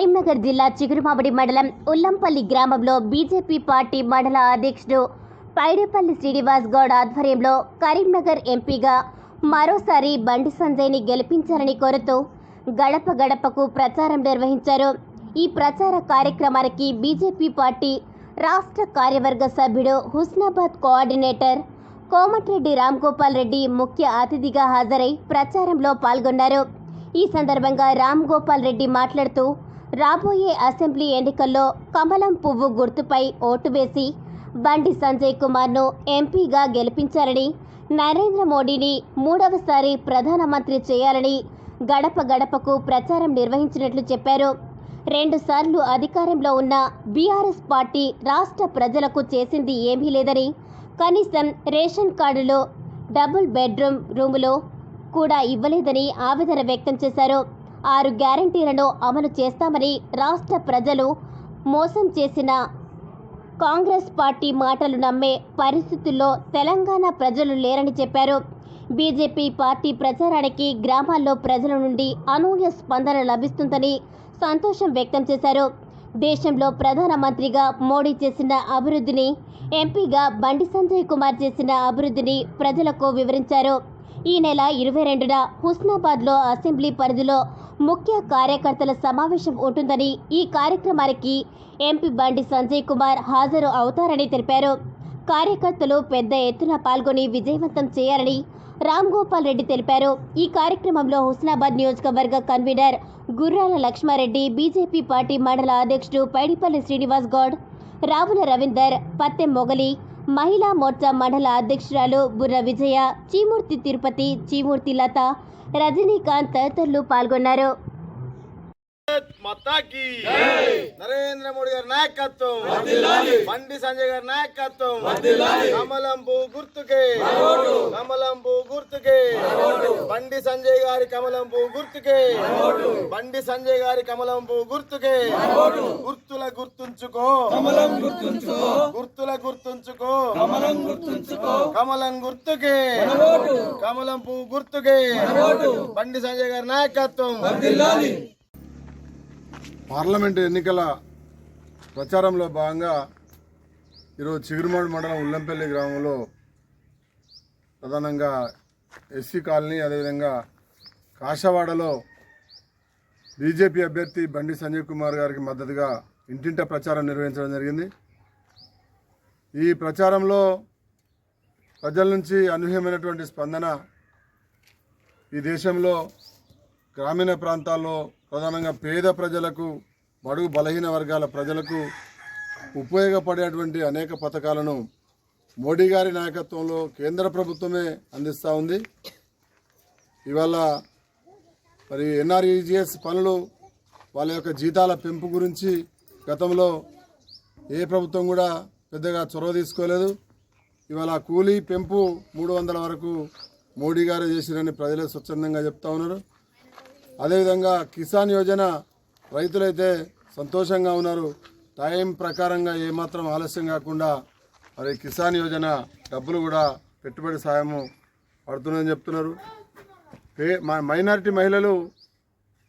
కరీంనగర్ జిల్లా చిగురుమామిడి మండలం ఉల్లంపల్లి గ్రామంలో బీజేపీ పార్టీ మండల అధ్యక్షుడు పైడేపల్లి శ్రీనివాస్ గౌడ్ ఆధ్వర్యంలో కరీంనగర్ ఎంపీగా మరోసారి బండి సంజయ్ని గెలిపించాలని కోరుతూ గడప గడపకు ప్రచారం నిర్వహించారు. ఈ ప్రచార కార్యక్రమానికి బీజేపీ పార్టీ రాష్ట్ర కార్యవర్గ సభ్యుడు హుస్నాబాద్ కోఆర్డినేటర్ కోమటిరెడ్డి రామ్గోపాల్ రెడ్డి ముఖ్య అతిథిగా హాజరై ప్రచారంలో పాల్గొన్నారు. ఈ సందర్భంగా రామ్ గోపాల్ రెడ్డి మాట్లాడుతూ రాబోయే అసెంబ్లీ ఎన్నికల్లో కమలం పువ్వు గుర్తుపై ఓటు వేసి బండి సంజయ్ కుమార్ను ఎంపీగా గెలిపించాలని నరేంద్ర మోడీని మూడవసారి ప్రధానమంత్రి చేయాలని గడప గడపకు ప్రచారం నిర్వహించినట్లు చెప్పారు. రెండుసార్లు అధికారంలో ఉన్న బీఆర్ఎస్ పార్టీ రాష్ట్ర ప్రజలకు చేసింది ఏమీ లేదని కనీసం రేషన్ కార్డులో డబుల్ బెడ్రూమ్ రూములో కూడా ఇవ్వలేదని ఆవేదన వ్యక్తం చేశారు. ఆరు గ్యారంటీలను అమలు చేస్తామని రాష్ట్ర ప్రజలు మోసం చేసిన కాంగ్రెస్ పార్టీ మాటలు నమ్మే పరిస్థితుల్లో తెలంగాణ ప్రజలు లేరని చెప్పారు. బీజేపీ పార్టీ ప్రచారానికి గ్రామాల్లో ప్రజల నుండి అనూహ్య స్పందన లభిస్తుందని సంతోషం వ్యక్తం చేశారు. దేశంలో ప్రధానమంత్రిగా మోడీ చేసిన అభివృద్ధిని ఎంపీగా బండి సంజయ్ కుమార్ చేసిన అభివృద్ధిని ప్రజలకు వివరించారు. ఈ నెల ఇరవై రెండున హుస్నాబాద్లో అసెంబ్లీ పరిధిలో ముఖ్య కార్యకర్తల సమావేశం ఉంటుందని ఈ కార్యక్రమానికి ఎంపీ బండి సంజయ్ కుమార్ హాజరు అవుతారని తెలిపారు. కార్యకర్తలు పెద్ద ఎత్తున పాల్గొని విజయవంతం చేయాలని రామ్ గోపాల్ రెడ్డి తెలిపారు. ఈ కార్యక్రమంలో హుస్నాబాద్ నియోజకవర్గ కన్వీనర్ గుర్రాల లక్ష్మారెడ్డి బీజేపీ పార్టీ మండల అధ్యక్షుడు పైడిపల్లి శ్రీనివాస్ గౌడ్ రావుల రవీందర్ పత్తె మొగలి మహిళా మోర్చా మండల అధ్యక్షురాలు బుర్ర విజయ చీమూర్తి తిరుపతి చీమూర్తి లత రజనీకాంత్ తదితరులు పాల్గొన్నారు. మతాకి. నరేంద్ర మోడీ గారి నాయకత్వం. బండి సంజయ్ గారి నాయకత్వం. కమలంపు గుర్తుకే. కమలంపు గుర్తుకే. బండి సంజయ్ గారి కమలంపు గుర్తుకే. బండి సంజయ్ గారి కమలంపు గుర్తుకే. గుర్తుల గుర్తుంచుకో. కమలం గుర్తుంచుకో. గుర్తుల గుర్తుంచుకో. కమలం గుర్తుంచుకో. కమలం గుర్తుకే. కమలం పువ్వు గుర్తుకే. బండి సంజయ్ గారి నాయకత్వం. పార్లమెంటు ఎన్నికల ప్రచారంలో భాగంగా ఈరోజు చిగురుమాడు మండలం ఉల్లంపల్లి గ్రామంలో ప్రధానంగా ఎస్సీ కాలనీ అదేవిధంగా కాషవాడలో బీజేపీ అభ్యర్థి బండి సంజయ్ కుమార్ గారికి మద్దతుగా ఇంటింట ప్రచారం నిర్వహించడం జరిగింది. ఈ ప్రచారంలో ప్రజల నుంచి అనూహ్యమైనటువంటి స్పందన ఈ దేశంలో గ్రామీణ ప్రాంతాల్లో ప్రధానంగా పేద ప్రజలకు బడుగు బలహీన వర్గాల ప్రజలకు ఉపయోగపడేటువంటి అనేక పథకాలను మోడీ గారి నాయకత్వంలో కేంద్ర ప్రభుత్వమే అందిస్తూ ఉంది. ఇవాళ మరి ఎన్ఆర్ఈజిఎస్ పనులు వాళ్ళ యొక్క జీతాల పెంపు గురించి గతంలో ఏ ప్రభుత్వం కూడా పెద్దగా చొరవ తీసుకోలేదు. ఇవాళ కూలీ పెంపు మూడు వందల వరకు మోడీ గారు చేసిరని ప్రజలే స్వచ్ఛందంగా చెప్తా ఉన్నారు. అదేవిధంగా కిసాన్ యోజన రైతులైతే సంతోషంగా ఉన్నారు. టైం ప్రకారంగా ఏమాత్రం ఆలస్యం కాకుండా మరి కిసాన్ యోజన డబ్బులు కూడా పెట్టుబడి సాయము పడుతుందని చెప్తున్నారు. మైనారిటీ మహిళలు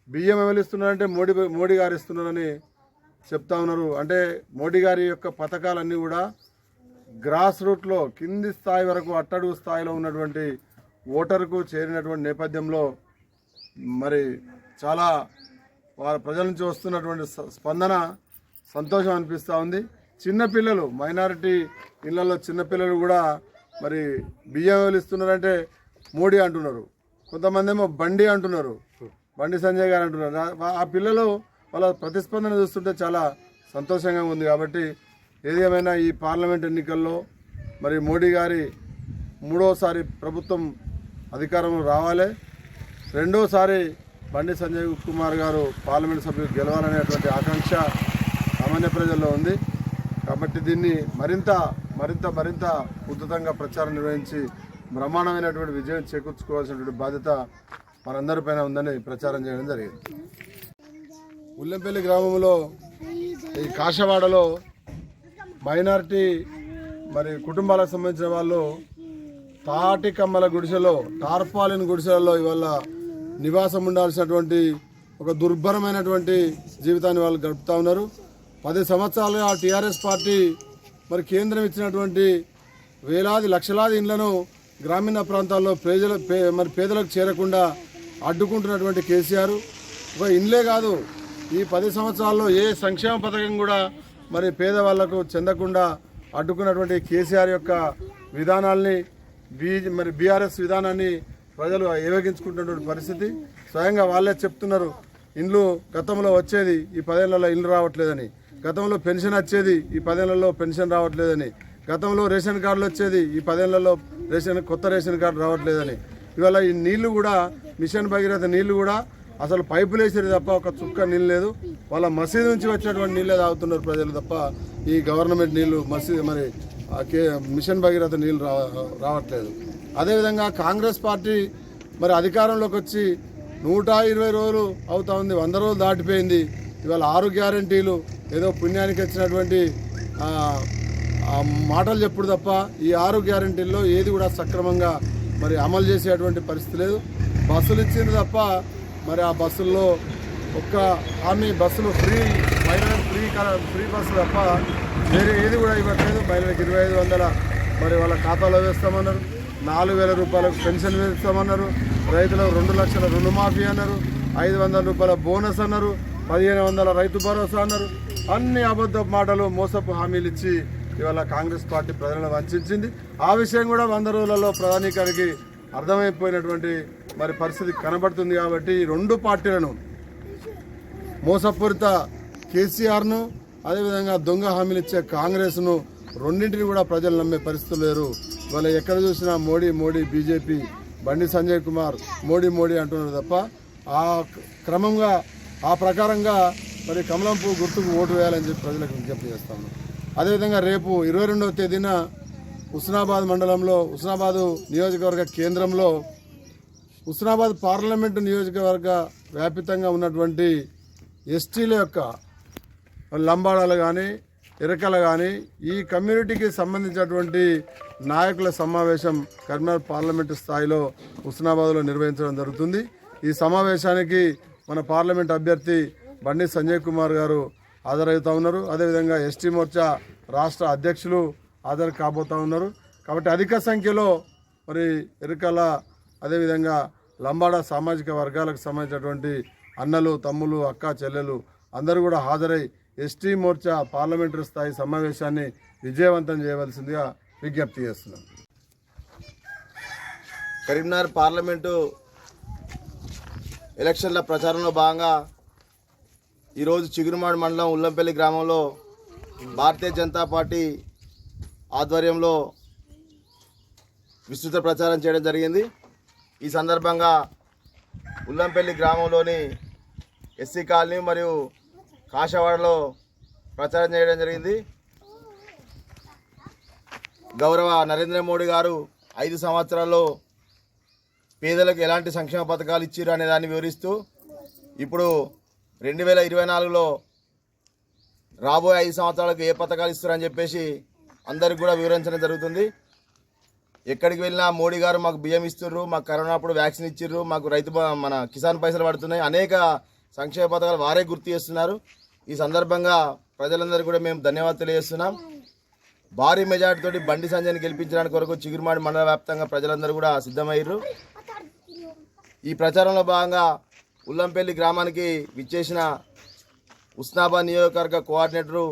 బియ్యం ఎవరు ఇస్తున్నారంటే మోడీ మోడీ గారు ఇస్తున్నారని చెప్తా ఉన్నారు. అంటే మోడీ గారి యొక్క పథకాలన్నీ కూడా గ్రాస్ రూట్లో కింది స్థాయి వరకు అట్టడుగు స్థాయిలో ఉన్నటువంటి ఓటర్కు చేరినటువంటి నేపథ్యంలో మరి చాలా వారి ప్రజల నుంచి వస్తున్నటువంటి స్పందన సంతోషం అనిపిస్తూ ఉంది. చిన్నపిల్లలు మైనారిటీ ఇళ్ళలో చిన్నపిల్లలు కూడా మరి బియ్యం ఇస్తున్నారంటే మోడీ అంటున్నారు. కొంతమంది ఏమో బండి అంటున్నారు. బండి సంజయ్ గారు అంటున్నారు. ఆ- ఆ పిల్లలు వాళ్ళ ప్రతిస్పందన చూస్తుంటే చాలా సంతోషంగా ఉంది కాబట్టి ఏది ఏమైనా ఈ పార్లమెంట్ ఎన్నికల్లో మరి మోడీ గారి మూడోసారి ప్రభుత్వం అధికారంలో రావాలి. రెండోసారి బండి సంజయ్ కుమార్ గారు పార్లమెంట్ సభ్యులు గెలవాలనేటువంటి ఆకాంక్ష సామాన్య ప్రజల్లో ఉంది. కాబట్టి దీన్ని మరింత మరింత మరింత ఉద్ధతంగా ప్రచారం నిర్వహించి బ్రహ్మాండమైనటువంటి విజయం చేకూర్చుకోవాల్సినటువంటి బాధ్యత మనందరిపైన ఉందని ప్రచారం చేయడం జరిగింది. ఉల్లెంపల్లి గ్రామంలో ఈ కాషవాడలో మైనార్టీ మరి కుటుంబాలకు సంబంధించిన వాళ్ళు తాటి కమ్మల గుడిసెలో టార్పాలిన్ గుడిసెలలో ఇవాళ నివాసం ఉండాల్సినటువంటి ఒక దుర్భరమైనటువంటి జీవితాన్ని వాళ్ళు గడుపుతూ ఉన్నారు. పది సంవత్సరాలుగా టీఆర్ఎస్ పార్టీ మరి కేంద్రం ఇచ్చినటువంటి వేలాది లక్షలాది ఇండ్లను గ్రామీణ ప్రాంతాల్లో ప్రజల పే- మరి పేదలకు చేరకుండా అడ్డుకుంటున్నటువంటి కేసీఆర్. ఒక ఇండ్లే కాదు ఈ పది సంవత్సరాల్లో ఏ సంక్షేమ పథకం కూడా మరి పేదవాళ్ళకు చెందకుండా అడ్డుకున్నటువంటి కేసీఆర్ యొక్క విధానాల్ని బీ మరి బీఆర్ఎస్ విధానాన్ని ప్రజలు ఏవగించుకుంటున్నటువంటి పరిస్థితి. స్వయంగా వాళ్ళే చెప్తున్నారు ఇండ్లు గతంలో వచ్చేది ఈ పదేళ్ళలో ఇల్లు రావట్లేదని. గతంలో పెన్షన్ వచ్చేది ఈ పదేళ్ళలో పెన్షన్ రావట్లేదని. గతంలో రేషన్ కార్డులు వచ్చేది ఈ పదేళ్ళలో రేషన్ కొత్త రేషన్ కార్డు రావట్లేదని. ఇవాళ ఈ నీళ్ళు కూడా మిషన్ భగీరథ నీళ్ళు కూడా అసలు పైపులు వేసేది తప్ప ఒక చుక్క నీళ్ళు లేదు. వాళ్ళ మసీదు నుంచి వచ్చినటువంటి నీళ్ళే తాగుతున్నారు ప్రజలు తప్ప ఈ గవర్నమెంట్ నీళ్ళు మసీదు మరి మిషన్ భగీరథ నీళ్ళు రా రావట్లేదు. అదేవిధంగా కాంగ్రెస్ పార్టీ మరి అధికారంలోకి వచ్చి నూట ఇరవై రోజులు అవుతా ఉంది వంద రోజులు దాటిపోయింది. ఇవాళ ఆరు గ్యారంటీలు ఏదో పుణ్యానికి వచ్చినటువంటి మాటలు చెప్పుడు తప్ప ఈ ఆరు గ్యారంటీల్లో ఏది కూడా సక్రమంగా మరి అమలు చేసేటువంటి పరిస్థితి లేదు. బస్సులు ఇచ్చింది తప్ప మరి ఆ బస్సుల్లో ఒక్క హామీ బస్సులు ఫ్రీ మహిళలకు ఫ్రీ ఫ్రీ బస్సు తప్ప వేరే ఏది కూడా ఇవ్వట్లేదు. మహిళలకు ఇరవై ఐదు వందల మరి వాళ్ళ ఖాతాలో వేస్తామన్నారు. నాలుగు వేల రూపాయలకు పెన్షన్ ఇస్తామన్నారు రైతులకు రెండు లక్షల రుణమాఫీ అన్నారు. ఐదు వందల రూపాయల బోనస్ అన్నారు. పదిహేను వందల రైతు భరోసా అన్నారు. అన్ని అబద్ధ మాటలు మోసపు హామీలు ఇచ్చి ఇవాళ కాంగ్రెస్ పార్టీ ప్రజలను వంచింది. ఆ విషయం కూడా వంద రోజులలో ప్రధానికానికి అర్థమైపోయినటువంటి మరి పరిస్థితి కనబడుతుంది కాబట్టి ఈ రెండు పార్టీలను మోసపూరిత కేసీఆర్ను అదేవిధంగా దొంగ హామీలు ఇచ్చే కాంగ్రెస్ను రెండింటిని కూడా ప్రజలు నమ్మే పరిస్థితులు లేరు. ఇవాళ ఎక్కడ చూసినా మోడీ మోడీ బీజేపీ బండి సంజయ్ కుమార్ మోడీ మోడీ అంటున్నారు తప్ప ఆ క్రమంగా ఆ ప్రకారంగా మరి కమలంపు గుర్తుకు ఓటు వేయాలని చెప్పి ప్రజలకు విజ్ఞప్తి చేస్తాము అదేవిధంగా రేపు ఇరవై రెండవ తేదీన హుస్నాబాద్ మండలంలో హుస్నాబాదు నియోజకవర్గ కేంద్రంలో హుస్నాబాద్ పార్లమెంటు నియోజకవర్గ వ్యాపితంగా ఉన్నటువంటి ఎస్టీల యొక్క లంబాడాలు కానీ ఇరకల కానీ ఈ కమ్యూనిటీకి సంబంధించినటువంటి నాయకుల సమావేశం కరీంనగర్ పార్లమెంటు స్థాయిలో హుస్నాబాద్లో నిర్వహించడం జరుగుతుంది. ఈ సమావేశానికి మన పార్లమెంట్ అభ్యర్థి బండి సంజయ్ కుమార్ గారు హాజరవుతూ ఉన్నారు. అదేవిధంగా ఎస్టీ మోర్చా రాష్ట్ర అధ్యక్షులు హాజరు కాబోతూ ఉన్నారు. కాబట్టి అధిక సంఖ్యలో మరి ఇరకల అదేవిధంగా లంబాడ సామాజిక వర్గాలకు సంబంధించినటువంటి అన్నలు తమ్ములు అక్క చెల్లెలు అందరూ కూడా హాజరై ఎస్టీ మోర్చా పార్లమెంటరీ స్థాయి సమావేశాన్ని విజయవంతం చేయవలసిందిగా విజ్ఞప్తి చేస్తున్నాం. కరీంనగర్ పార్లమెంటు ఎలక్షన్ల ప్రచారంలో భాగంగా ఈరోజు చిగురుమాడు మండలం ఉల్లంపల్లి గ్రామంలో భారతీయ జనతా పార్టీ ఆధ్వర్యంలో విస్తృత ప్రచారం చేయడం జరిగింది. ఈ సందర్భంగా ఉల్లంపల్లి గ్రామంలోని ఎస్సీ కాలనీ మరియు కాశవాడలో ప్రచారం చేయడం జరిగింది. గౌరవ నరేంద్ర మోడీ గారు ఐదు సంవత్సరాల్లో పేదలకు ఎలాంటి సంక్షేమ పథకాలు ఇచ్చారు అనే దాన్ని వివరిస్తూ ఇప్పుడు రెండు వేల ఇరవై నాలుగులో రాబోయే ఐదు సంవత్సరాలకు ఏ పథకాలు ఇస్తారని చెప్పేసి అందరికి కూడా వివరించడం జరుగుతుంది. ఎక్కడికి వెళ్ళినా మోడీ గారు మాకు బియ్యం ఇస్తుర్రు మాకు కరోనా అప్పుడు వ్యాక్సిన్ ఇచ్చిర్రు మాకు రైతు మన కిసాన్ పైసలు పడుతున్నాయి. అనేక సంక్షేమ పథకాలు వారే గుర్తు చేస్తున్నారు. ఈ సందర్భంగా ప్రజలందరికీ కూడా మేము ధన్యవాదాలు తెలియజేస్తున్నాం. భారీ మెజార్టీ తోటి బండి సంజయ్ని గెలిపించడానికి కొరకు చిగురుమాడి మండల వ్యాప్తంగా ప్రజలందరూ కూడా సిద్ధమయ్యారు. ఈ ప్రచారంలో భాగంగా ఉల్లంపల్లి గ్రామానికి విచ్చేసిన ఉస్నాబాద్ నియోజకవర్గ కోఆర్డినేటరు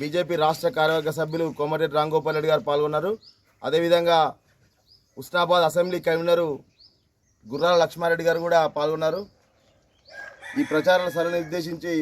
బీజేపీ రాష్ట్ర కార్యవర్గ సభ్యులు కోమటిరెడ్డి రాంగోపాల్ రెడ్డి గారు పాల్గొన్నారు. అదేవిధంగా ఉస్నాబాద్ అసెంబ్లీ కన్వీనరు గుర్రాల లక్ష్మారెడ్డి గారు కూడా పాల్గొన్నారు. ఈ ప్రచారాల సరళిని ఉద్దేశించి